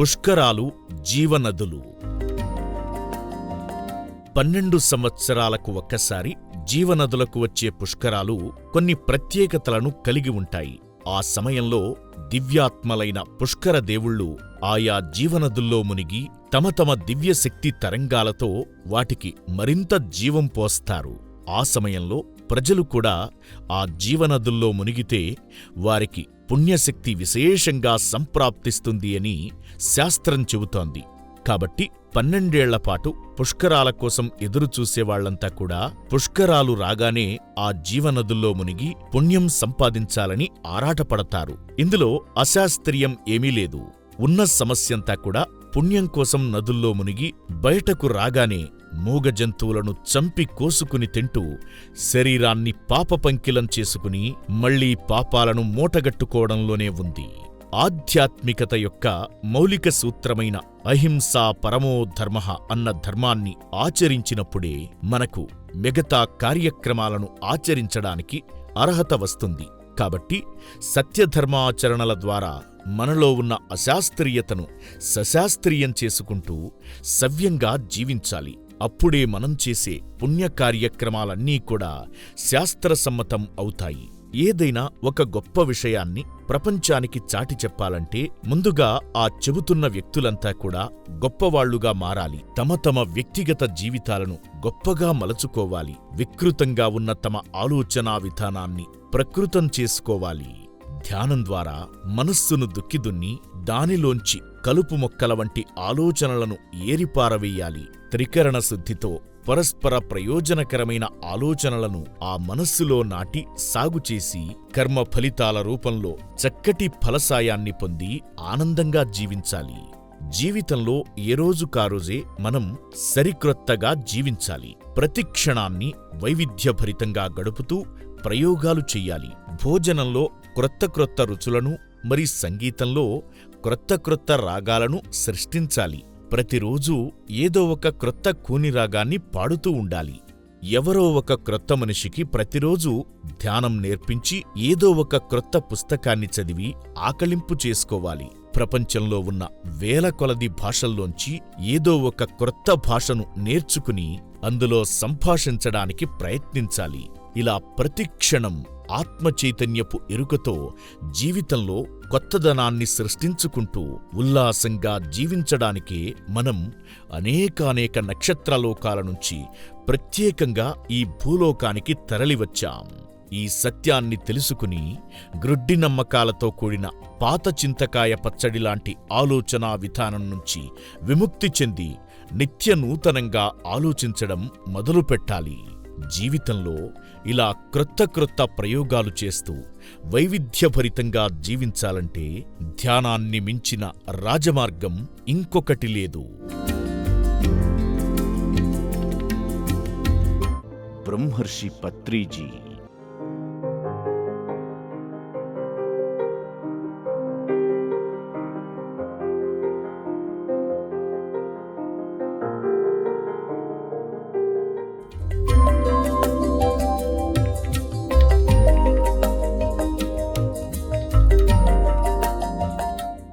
పుష్కరాలు జీవనదులు. పన్నెండు సంవత్సరాలకు ఒక్కసారి జీవనదులకు వచ్చే పుష్కరాలు కొన్ని ప్రత్యేకతలను కలిగి ఉంటాయి. ఆ సమయంలో దివ్యాత్మలైన పుష్కర దేవుళ్ళు ఆయా జీవనదుల్లో మునిగి తమ తమ దివ్యశక్తి తరంగాలతో వాటికి మరింత జీవం పోస్తారు. ఆ సమయంలో ప్రజలు కూడా ఆ జీవనదుల్లో మునిగితే వారికి పుణ్యశక్తి విశేషంగా సంప్రాప్తిస్తుంది అని శాస్త్రం చెబుతోంది. కాబట్టి పన్నెండేళ్ళపాటు పుష్కరాల కోసం ఎదురుచూసేవాళ్ళంతా కూడా పుష్కరాలు రాగానే ఆ జీవనదుల్లో మునిగి పుణ్యం సంపాదించాలని ఆరాటపడతారు. ఇందులో అశాస్త్రీయం ఏమీ లేదు. ఉన్న సమస్యంతా కూడా పుణ్యం కోసం నదుల్లో మునిగి బయటకు రాగానే మూగ జంతువులను చంపి కోసుకుని తింటూ శరీరాన్ని పాపపంకిలం చేసుకుని మళ్ళీ పాపాలను మూటగట్టుకోవడంలోనే ఉంది. ఆధ్యాత్మికత యొక్క మౌలిక సూత్రమైన అహింసా పరమో ధర్మ అన్న ధర్మాన్ని ఆచరించినప్పుడే మనకు మిగతా కార్యక్రమాలను ఆచరించడానికి అర్హత వస్తుంది. కాబట్టి సత్యధర్మాచరణల ద్వారా మనలో ఉన్న అశాస్త్రీయతను సశాస్త్రీయం చేసుకుంటూ సవ్యంగా జీవించాలి. అప్పుడే మనం చేసే పుణ్యకార్యక్రమాలన్నీ కూడా శాస్త్రసమ్మతం అవుతాయి. ఏదైనా ఒక గొప్ప విషయాన్ని ప్రపంచానికి చాటి చెప్పాలంటే ముందుగా ఆ చెబుతున్న వ్యక్తులంతా కూడా గొప్పవాళ్ళుగా మారాలి. తమ తమ వ్యక్తిగత జీవితాలను గొప్పగా మలచుకోవాలి. వికృతంగా ఉన్న తమ ఆలోచనా విధానాన్ని ప్రకృతం చేసుకోవాలి. ధ్యానం ద్వారా మనస్సును దుక్కిదున్ని దానిలోంచి కలుపు మొక్కల వంటి ఆలోచనలను ఏరిపారవేయాలి. త్రికరణ శుద్ధితో పరస్పర ప్రయోజనకరమైన ఆలోచనలను ఆ మనస్సులో నాటి సాగుచేసి కర్మ ఫలితాల రూపంలో చక్కటి ఫలసాయాన్ని పొంది ఆనందంగా జీవించాలి. జీవితంలో ఏ రోజు కారోజే మనం సరిక్రొత్తగా జీవించాలి. ప్రతి క్షణాన్ని వైవిధ్యభరితంగా గడుపుతూ ప్రయోగాలు చెయ్యాలి భోజనంలో క్రొత్త క్రొత్త రుచులను మరి సంగీతంలో క్రొత్త క్రొత్త రాగాలను సృష్టించాలి. ప్రతిరోజూ ఏదో ఒక క్రొత్త కూనిరాగాన్ని పాడుతూ ఉండాలి. ఎవరో ఒక క్రొత్త మనిషికి ప్రతిరోజూ ధ్యానం నేర్పించి ఏదో ఒక క్రొత్త పుస్తకాన్ని చదివి ఆకలింపు చేసుకోవాలి. ప్రపంచంలో ఉన్న వేల కొలది భాషల్లోంచి ఏదో ఒక క్రొత్త భాషను నేర్చుకుని అందులో సంభాషించడానికి ప్రయత్నించాలి. ఇలా ప్రతిక్షణం ఆత్మచైతన్యపు ఎరుకతో జీవితంలో కొత్తదనాన్ని సృష్టించుకుంటూ ఉల్లాసంగా జీవించడానికే మనం అనేకానేక నక్షత్రలోకాల నుంచి ప్రత్యేకంగా ఈ భూలోకానికి తరలివచ్చాం. ఈ సత్యాన్ని తెలుసుకుని గ్రుడ్డి నమ్మకాలతో కూడిన పాత చింతకాయ పచ్చడిలాంటి ఆలోచనా విధానం నుంచి విముక్తి చెంది నిత్య నూతనంగా ఆలోచించడం మొదలుపెట్టాలి. జీవితంలో ఇలా క్రొత్త క్రొత్త ప్రయోగాలు చేస్తూ వైవిధ్యభరితంగా జీవించాలంటే ధ్యానాన్ని మించిన రాజమార్గం ఇంకొకటి లేదు. బ్రహ్మర్షి పత్రిజీ